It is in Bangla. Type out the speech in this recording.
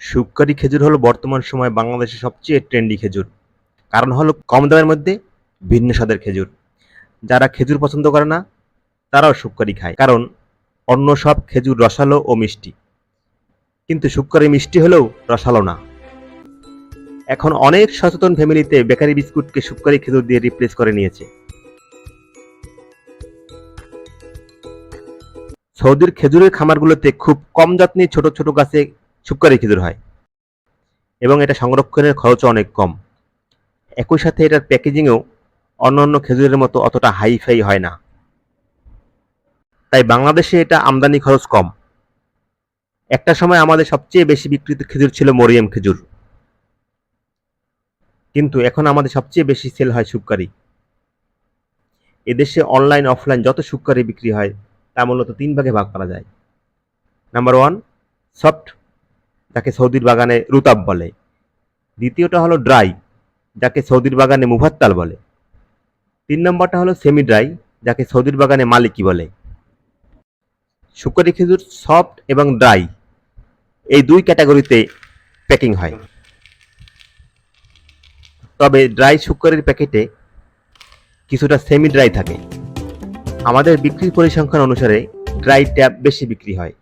শুককারি খেজুর হলো বর্তমান সময়ে বাংলাদেশের সবচেয়ে ট্রেন্ডি খেজুর। কারণ হলো কম দামের মধ্যে ভিন্ন স্বাদের খেজুর। যারা খেজুর পছন্দ করে না, তারাও শুককারি খায়। কারণ অন্য সব খেজুর রসালো ও মিষ্টি। কিন্তু শুককারি মিষ্টি হলেও রসালো না। এখন অনেক সচেতন ফ্যামিলিতে বেকারি বিস্কুটকে শুককারি খেজুর দিয়ে রিপ্লেস করে নিয়েছে। সৌদির খেজুরের খামারগুলোতে খুব কম যত্নে ছোট ছোট গাছে শুককারি খেজুর হয়। এবং এটা সংরক্ষণের খরচও অনেক কম। একই সাথে এটার প্যাকেজিংয়েও অন্যান্য খেজুরের মতো অতটা হাই ফাই হয় না। তাই বাংলাদেশে এটা আমদানি খরচ কম। একটা সময় আমাদের সবচেয়ে বেশি বিক্রিত খেজুর ছিল মরিয়াম খেজুর। কিন্তু এখন আমাদের সবচেয়ে বেশি সেল হয় শুককারি এদেশে অনলাইন, অফলাইন যত শুককারি বিক্রি হয়, তা মূলত তিন ভাগে ভাগ করা যায়। নাম্বার ওয়ান, সফট যাকে সৌদির বাগানে রুতাব বলে। দ্বিতীয়টা হলো ড্রাই, যাকে সৌদির বাগানে মুভাত্তাল বলে। তিন নম্বরটা হলো সেমি ড্রাই যাকে সৌদির বাগানে মালিকি বলে। শুকরি খেজুর সফট এবং ড্রাই, এই দুই ক্যাটাগরিতে প্যাকিং হয়। তবে ড্রাই শুকরির প্যাকেটে কিছুটা সেমি ড্রাই থাকে। আমাদের বিক্রির পরিসংখ্যান অনুসারে ড্রাই ট্যাব বেশি বিক্রি হয়।